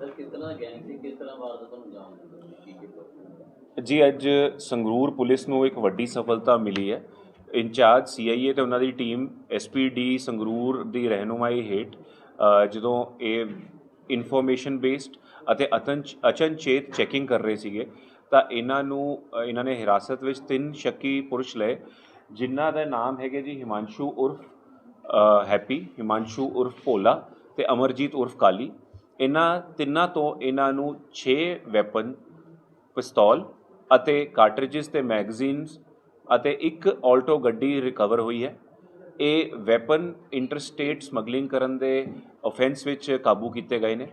Sir ਕਿਸ ਤਰ੍ਹਾਂ gang ਸੀ? ਕਿਸ ਤਰ੍ਹਾਂ ਵਾਰਦਾਤ ਨੂੰ ਅੰਜਾਮ ਦਿੰਦੇ ਕੀ ਕੀ ਜੀ, ਅੱਜ ਸੰਗਰੂਰ ਪੁਲਿਸ ਨੂੰ ਇੱਕ ਵੱਡੀ ਸਫਲਤਾ ਮਿਲੀ ਹੈ। ਇੰਚਾਰਜ ਸੀਆਈਏ ਤੇ ਉਹਨਾਂ ਦੀ ਟੀਮ ਐਸਪੀਡੀ ਸੰਗਰੂਰ ਦੀ ਰਹਿਨੁਮਾਈ ਹੇਠ ਜਦੋਂ ਇਹ ਇਨਫੋਰਮੇਸ਼ਨ ਬੇਸਡ ਅਤੇ ਅਤੰਚ, ਅਚਨਚੇਤ ਚੈਕਿੰਗ ਕਰ ਰਹੇ ਸੀਗੇ, ਤਾਂ ਇਹਨਾਂ ਨੂੰ ਇਹਨਾਂ ਨੇ ਹਿਰਾਸਤ ਵਿੱਚ ਤਿੰਨ ਸ਼ੱਕੀ ਪੁਰਸ਼ ਲਏ, ਜਿਨ੍ਹਾਂ ਦਾ ਨਾਮ ਹੈਗੇ ਜੀ ਹਿਮਾਂਸ਼ੂ ਉਰਫ ਹੈਪੀ, ਹਿਮਾਂਸ਼ੂ ਉਰਫ ਭੋਲਾ ਤੇ ਅਮਰਜੀਤ ਉਰਫ ਕਾਲੀ। ਇਹਨਾਂ ਤਿੰਨਾਂ ਤੋਂ ਇਹਨਾਂ ਨੂੰ 6 ਵੈਪਨ ਪਿਸਤੌਲ ਅਤੇ ਕਾਰਟ੍ਰਿਜਸ ਤੇ ਮੈਗਜ਼ੀਨਸ ਅਤੇ ਇੱਕ ਆਲਟੋ ਗੱਡੀ ਰਿਕਵਰ ਹੋਈ ਹੈ। ਇਹ ਵੈਪਨ ਇੰਟਰਸਟੇਟ ਸਮਗਲਿੰਗ ਕਰਨ ਦੇ ਆਫੈਂਸ ਵਿੱਚ ਕਾਬੂ ਕੀਤੇ ਗਏ ਨੇ।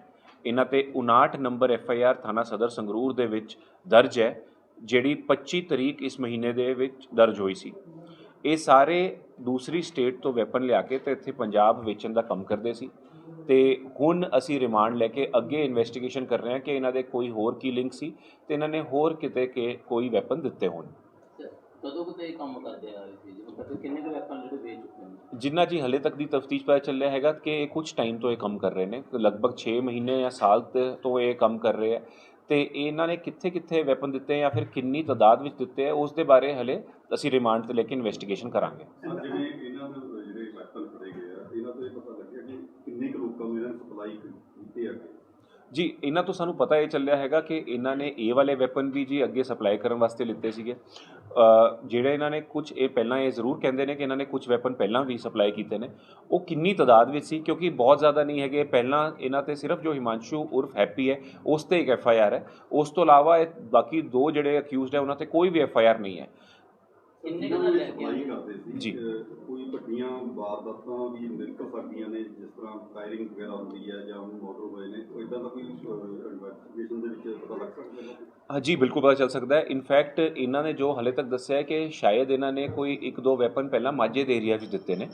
ਇਹਨਾਂ ਤੇ 59 ਨੰਬਰ ਐਫ ਆਈ ਆਰ ਥਾਣਾ ਸਦਰ ਸੰਗਰੂਰ ਦੇ ਵਿੱਚ ਦਰਜ ਹੈ, ਜਿਹੜੀ 25 ਤਰੀਕ ਇਸ ਮਹੀਨੇ ਦੇ ਵਿੱਚ ਦਰਜ ਹੋਈ ਸੀ। ਇਹ ਸਾਰੇ ਦੂਸਰੀ ਸਟੇਟ ਤੋਂ ਵੈਪਨ ਲਿਆ ਕੇ ਤੇ ਇੱਥੇ ਪੰਜਾਬ ਵੇਚਣ ਦਾ ਕੰਮ ਕਰਦੇ ਸੀ। ਤੇ ਹੁਣ ਅਸੀਂ ਰਿਮਾਂਡ ਲੈ ਕੇ ਅੱਗੇ ਇਨਵੈਸਟੀਗੇਸ਼ਨ ਕਰ ਰਹੇ ਹਾਂ ਕਿ ਇਹਨਾਂ ਦੇ ਕੋਈ ਹੋਰ ਕੀ ਲਿੰਕ ਸੀ ਤੇ ਇਹਨਾਂ ਨੇ ਹੋਰ ਕਿਤੇ ਕਿ ਕੋਈ ਵੈਪਨ ਦਿੱਤੇ ਹੋਣ। ਸਰ, ਕਦੋਂ ਕੁ ਤੇ ਇਹ ਕੰਮ ਕਰਦੇ ਆ ਰਹੇ ਸੀ? ਜੀ ਮਤਲਬ ਕਿੰਨੇ ਕੁ ਵੈਪਨ ਜਿਹੜੇ ਵੇਚ ਚੁੱਕੇ ਨੇ? ਜਿੰਨਾ ਜੀ ਹਲੇ ਤੱਕ ਦੀ ਤਫਤੀਸ਼ ਪਤਾ ਚੱਲਿਆ ਹੈਗਾ ਕਿ ਇਹ ਕੁਝ ਟਾਈਮ ਤੋਂ ਇਹ ਕੰਮ ਕਰ ਰਹੇ ਨੇ ਲਗਭਗ 6 ਮਹੀਨੇ ਜਾਂ ਸਾਲ ਤੇ- ਤੋਂ ਇਹ ਕੰਮ ਕਰ ਰਹੇ ਆ। ਤੇ ਇਹਨਾਂ ਨੇ ਕਿੱਥੇ ਕਿੱਥੇ ਵੈਪਨ ਦਿੱਤੇ ਜਾਂ ਫਿਰ ਕਿੰਨੀ ਤਾਦਾਦ ਵਿੱਚ ਦਿੱਤੇ ਆ ਉਸ ਦੇ ਬਾਰੇ ਹਲੇ ਅਸੀਂ ਰਿਮਾਂਡ ਤੇ ਲੈ ਕੇ ਇਨਵੈਸਟੀਗੇਸ਼ਨ ਕਰਾਂਗੇ ਸਰ ਜਿਵੇਂ ਇਹਨਾਂ ਦੇ ਜਿਹੜੇ ਵੈਪਨ ਫੜੇ ਗਏ ਆ ਇਹਨਾਂ ਤੋਂ ਇਹ ਪਤਾ ਲੱਗਿਆ ਕਿ ਕਿੰਨੇ ਇਹਨਾਂ ਨੇ ਸਪਲਾਈ ਕੀਤੀ ਅੱਗੇ ਜੀ, ਇਹਨਾਂ ਤੋਂ ਸਾਨੂੰ ਪਤਾ ਇਹ ਚੱਲਿਆ ਹੈਗਾ ਕਿ ਇਹਨਾਂ ਨੇ ਇਹ ਵਾਲੇ ਵੈਪਨ ਵੀ ਜੀ ਅੱਗੇ ਸਪਲਾਈ ਕਰਨ ਵਾਸਤੇ ਲਿੱਤੇ ਸੀਗੇ। ਜਿਹੜੇ ਇਹਨਾਂ ਨੇ ਕੁਝ ਇਹ ਪਹਿਲਾਂ ਇਹ ਜ਼ਰੂਰ ਕਹਿੰਦੇ ਨੇ ਕਿ ਇਹਨਾਂ ਨੇ ਕੁਝ ਵੈਪਨ ਪਹਿਲਾਂ ਵੀ ਸਪਲਾਈ ਕੀਤੇ ਨੇ। ਉਹ ਕਿੰਨੀ ਤਾਦਾਦ ਵਿੱਚ ਸੀ ਕਿਉਂਕਿ ਬਹੁਤ ਜ਼ਿਆਦਾ ਨਹੀਂ ਹੈਗੇ। ਪਹਿਲਾਂ ਇਹਨਾਂ ਤੇ ਸਿਰਫ ਜੋ ਹਿਮਾਂਸ਼ੂ ਉਰਫ ਹੈਪੀ ਹੈ, ਉਸ ਤੇ ਇੱਕ ਐਫ ਆਈ ਆਰ ਹੈ। ਉਸ ਤੋਂ ਇਲਾਵਾ ਇਹ ਬਾਕੀ ਦੋ ਜਿਹੜੇ ਅਕਿਊਜ਼ਡ ਹੈ, ਉਹਨਾਂ ਤੇ ਕੋਈ ਵੀ ਐਫ ਆਈ ਆਰ ਨਹੀਂ ਹੈ। ਕਿੰਨੇ ਕੁ ਇਹਨਾਂ ਦਾ ਨੂੰ ਲੈ ਕੇ ਸਪਲਾਈ ਆਏ? ਕਰਦੇ ਸੀ ਜੀ। ਅਹ ਕੋਈ ਵੱਡੀਆਂ ਵਾਰਦਾਤਾਂ ਵੀ ਨਿਕਲ ਸਕਦੀਆਂ ਨੇ ਜਿਸ ਤਰ੍ਹਾਂ ਫਾਇਰਿੰਗ ਵਗੈਰਾ ਹੁੰਦੀ ਹੈ ਜਾਂ ਮੋਟਰ ਹੋਏ ਨੇ ਕੋਈ ਇਦਾਂ ਦਾ ਕੋਈ ਇਨਵੈਸਟੀਗੇਸ਼ਨ ਦੇ ਵਿੱਚ ਪਤਾ ਲੱਗ ਸਕਦਾ ਹੈ? ਹਾਂ ਜੀ ਬਿਲਕੁਲ ਪਤਾ ਚੱਲ ਸਕਦਾ ਹੈ। ਇਨਫੈਕਟ ਇਹਨਾਂ ਨੇ ਜੋ ਹਲੇ ਤੱਕ ਦੱਸਿਆ ਹੈ ਕਿ ਸ਼ਾਇਦ ਇਹਨਾਂ ਨੇ ਕੋਈ ਇੱਕ ਦੋ ਵੈਪਨ ਪਹਿਲਾਂ ਮਾਝੇ ਦੇ ਏਰੀਆ 'ਚ ਦਿੱਤੇ ਨੇ।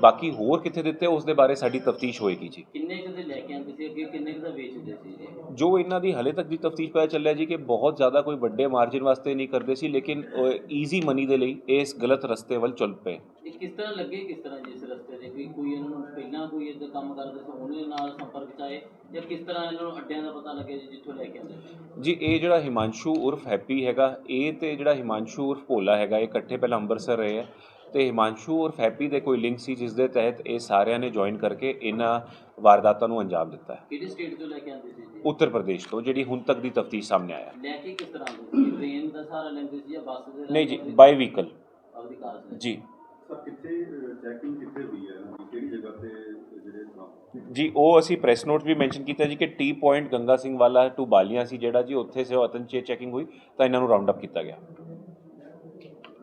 ਬਾਕੀ ਹੋਰ ਕਿੱਥੇ ਦਿੱਤੇ ਉਸ ਦੇ ਬਾਰੇ ਸਾਡੀ ਤਫਤੀਸ਼ ਹੋਏਗੀ ਜੀ। ਕਿੰਨੇ ਕੁ ਦੇ ਲੈ ਕੇ ਆਉਂਦੇ ਸੀ ਅੱਗੇ ਕਿੰਨੇ ਕੁ ਦਾ ਵੇਚਦੇ ਸੀ ਜੀ? ਜੋ ਇਹਨਾਂ ਦੀ ਹਲੇ ਤੱਕ ਦੀ ਤਫਤੀਸ਼ ਪਤਾ ਚੱਲਿਆ ਜੀ ਕਿ ਬਹੁਤ ਜ਼ਿਆਦਾ ਕੋਈ ਵੱਡੇ ਮਾਰਜਿਨ ਵਾਸਤੇ ਨਹੀਂ ਕਰਦੇ ਸੀ ਲੇਕਿਨ ਈਜ਼ੀ ਮਨੀ ਦੇ ਲਈ ਇਸ ਗਲਤ ਰਸਤੇ ਵੱਲ ਚੱਲ ਪਏ। ਇਹ ਕਿਸ ਤਰ੍ਹਾਂ ਲੱਗੇ ਕਿਸ ਤਰ੍ਹਾਂ ਜਿਸ ਰਸਤੇ ਦੇ? ਕੋਈ ਕੋਈ ਇਹਨਾਂ ਨੂੰ ਪਹਿਲਾਂ ਕੋਈ ਇਦਾਂ ਕੰਮ ਕਰਦੇ ਸੀ ਉਹਨੇ ਨਾਲ ਸੰਪਰਕ ਚ ਆਏ ਜਾਂ ਕਿਸ ਤਰ੍ਹਾਂ ਇਹਨਾਂ ਨੂੰ ਅੱਡਿਆਂ ਦਾ ਪਤਾ ਲੱਗਿਆ ਜੀ ਜਿੱਥੋਂ ਲੈ ਕੇ ਆਉਂਦੇ ਸੀ? ਜੀ ਇਹ ਜਿਹੜਾ ਹਿਮਾਂਸ਼ੂ ਉਰਫ ਹੈਪੀ ਹੈਗਾ ਇਹ ਤੇ ਜਿਹੜਾ ਹਿਮਾਂਸ਼ੂ ਉਰਫ ਭੋਲਾ ਹੈਗਾ ਇਹ ਇਕੱਠੇ ਪਹਿਲਾਂ ਅੰਮ੍ਰਿਤਸਰ ਰਹੇ ਹੈ ਤੇ ਹਿਮਾਂਸ਼ੂ ਉਰਫ ਹੈਪੀ ਦੇ ਕੋਈ ਲਿੰਕ ਸੀ ਜਿਸ ਦੇ ਤਹਿਤ ਇਹ ਸਾਰਿਆਂ ਨੇ ਜੁਆਇਨ ਕਰਕੇ ਇਹਨਾਂ ਵਾਰਦਾਤਾਂ ਨੂੰ ਅੰਜਾਮ ਦਿੱਤਾ ਹੈ। ਕਿਹੜੀ ਸਟੇਟ ਤੋਂ ਲੈ ਕੇ ਆਉਂਦੇ ਸੀ ਜੀ? ਉੱਤਰ ਪ੍ਰਦੇਸ਼ ਤੋਂ ਜਿਹੜੀ ਹੁਣ ਤੱਕ ਦੀ ਤਫਤੀਸ਼ ਸਾਹਮਣੇ ਆਇਆ। ਲੈ ਕੇ ਕਿਸ ਤਰ੍ਹਾਂ ਆਉਂਦੇ ਸੀ? ਟ੍ਰੇਨ ਦਾ ਸਹਾਰਾ ਲੈਂਦੇ ਸੀ ਜਾਂ ਬੱਸ ਦੇ ਨਹੀਂ ਜੀ ਬਾਈ ਵਹੀਕਲ ਆਪਦੀ ਕਾਰ ਸੀ ਜੀ। ਸਰ ਕਿੱਥੇ ਚੈਕਿੰਗ ਕਿੱਥੇ ਹੋਈ ਹੈ? ਕਿਹੜੀ ਜਗ੍ਹਾ ਤੇ ਜਿਹੜੇ ਜੀ ਉਹ ਅਸੀਂ ਪ੍ਰੈਸ ਨੋਟ ਵੀ ਮੈਂਸ਼ਨ ਕੀਤਾ ਜੀ ਕਿ ਟੀ ਪੁਆਇੰਟ ਗੰਗਾ ਸਿੰਘ ਵਾਲਾ ਟੂ ਬਾਲੀਆਂ ਸੀ ਜਿਹੜਾ ਜੀ ਉੱਥੇ ਸੇ ਅਤਨਚੇ ਚੈਕਿੰਗ ਹੋਈ ਤਾਂ ਇਹਨਾਂ ਨੂੰ ਰਾਉਂਡ ਅਪ ਕੀਤਾ ਗਿਆ।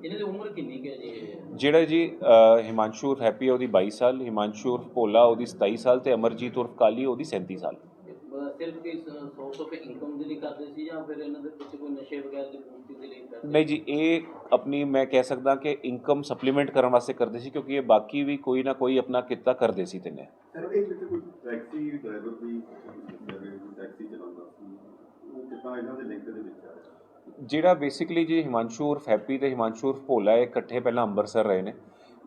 ਇਹਨਾਂ ਦੀ ਉਮਰ ਕਿੰਨੀ ਕੁ ਹੈ ਜੀ? ਇਹ? ਜਿਹੜਾ ਜੀ ਹਿਮਾਂਸ਼ੂ ਉਰਫ ਹੈਪੀ ਹੈ ਉਹਦੀ 22 ਸਾਲ ਹਿਮਾਂਸ਼ੂ ਉਰਫ ਭੋਲਾ ਉਹਦੀ 27 ਸਾਲ ਤੇ ਅਮਰਜੀਤ ਉਰਫ ਕਾਲੀ ਉਹਦੀ 37 ਸਾਲ। ਸਿਰਫ ਕਿ ਸੋਰਸ ਆਫ ਇਨਕਮ ਦੇ ਲਈ ਕਰਦੇ ਸੀ ਜਾਂ ਫਿਰ ਇਹਨਾਂ ਦੇ ਪਿੱਛੇ ਕੋਈ ਨਸ਼ੇ ਵਗੈਰਾ ਦੀ ਪੂਰਤੀ ਦੇ ਲਈ ਕਰਦੇ ਨਹੀਂ ਜੀ ਇਹ ਆਪਣੀ ਮੈਂ ਕਹਿ ਸਕਦਾ ਕਿ ਇਨਕਮ ਸਪਲੀਮੈਂਟ ਕਰਨ ਵਾਸਤੇ ਕਰਦੇ ਸੀ ਕਿਉਂਕਿ ਇਹ ਬਾਕੀ ਵੀ ਕੋਈ ਨਾ ਕੋਈ ਆਪਣਾ ਕਿੱਤਾ ਕਰਦੇ ਸੀ ਤਿੰਨੇ। ਸਰ ਇਹ ਵਿੱਚ ਕੋਈ ਟੈਕਸੀ ਡਰਾਈਵਰ ਵੀ ਟੈਕਸੀ ਚਲਾਉਂਦਾ ਸੀ ਉਹ ਕਿੱਦਾਂ ਇਹਨਾਂ ਦੇ ਲਿੰਕ ਦੇ ਵਿੱਚ ਆ ਰਿਹਾ? ਜਿਹੜਾ ਬੇਸਿਕਲੀ ਜੀ ਹਿਮਾਂਸ਼ੂ ਉਰਫ ਹੈਪੀ ਤੇ ਹਿਮਾਂਸ਼ੂ ਉਰਫ ਭੋਲਾ ਇਹ ਇਕੱਠੇ ਪਹਿਲਾਂ ਅੰਮ੍ਰਿਤਸਰ ਰਹੇ ਨੇ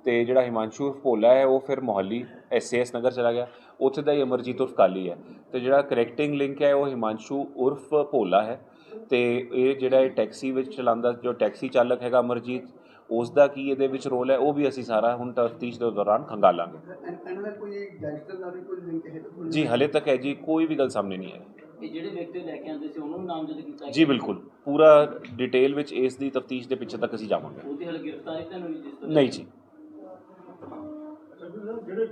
ਤੇ ਜਿਹੜਾ ਹਿਮਾਂਸ਼ੂ ਉਰਫ ਭੋਲਾ ਹੈ ਉਹ ਫਿਰ ਮੋਹਾਲੀ ਐਸਏਐਸ ਨਗਰ ਚਲਾ ਗਿਆ ਉੱਥੇ ਦਾ ਹੀ ਅਮਰਜੀਤ ਉਰਫ ਕਾਲੀ ਹੈ। ਤੇ ਜਿਹੜਾ ਕਰੈਕਟਿੰਗ ਲਿੰਕ ਹੈ ਉਹ ਹਿਮਾਂਸ਼ੂ ਉਰਫ ਭੋਲਾ ਹੈ। ਤੇ ਇਹ ਜਿਹੜਾ ਇਹ ਟੈਕਸੀ ਵਿੱਚ ਚਲਾਉਂਦਾ ਜੋ ਟੈਕਸੀ ਚਾਲਕ ਹੈਗਾ ਅਮਰਜੀਤ ਉਸ ਦਾ ਕੀ ਇਹਦੇ ਵਿੱਚ ਰੋਲ ਹੈ ਉਹ ਵੀ ਅਸੀਂ ਸਾਰਾ ਹੁਣ ਤਫਤੀਸ਼ ਦੇ ਦੌਰਾਨ ਖੰਗਾਲਾਂਗੇ। ਇਹਨਾਂ ਦਾ ਕੋਈ ਗੈਂਗਸਟਰ ਨਾਲ ਵੀ ਕੋਈ ਲਿੰਕ ਹੈ? ਜੀ ਹਲੇ ਤੱਕ ਹੈ ਜੀ ਕੋਈ ਵੀ ਗੱਲ ਸਾਹਮਣੇ ਨਹੀਂ ਆਈ। ਇਹ ਜਿਹੜੇ ਵਿਅਕਤੀ ਲੈ ਕੇ ਆਉਂਦੇ ਸੀ ਉਹਨੂੰ ਵੀ ਨਾਮਜ਼ਦ ਕੀਤਾ ਜੀ ਬਿਲਕੁਲ। ਪੂਰਾ ਡਿਟੇਲ ਵਿੱਚ ਇਸ ਦੀ ਤਫਤੀਸ਼ ਦੇ ਪਿੱਛੇ ਤੱਕ ਅਸੀਂ ਜਾਵਾਂਗੇ। ਉਹਦੀ ਹਾਲੇ ਗ੍ਰਿਫਤਾਰੀ ਤਾਂ ਨਹੀਂ ਹੋਈ ਜਿਸ ਤੋਂ ਨਹੀਂ ਜੀ।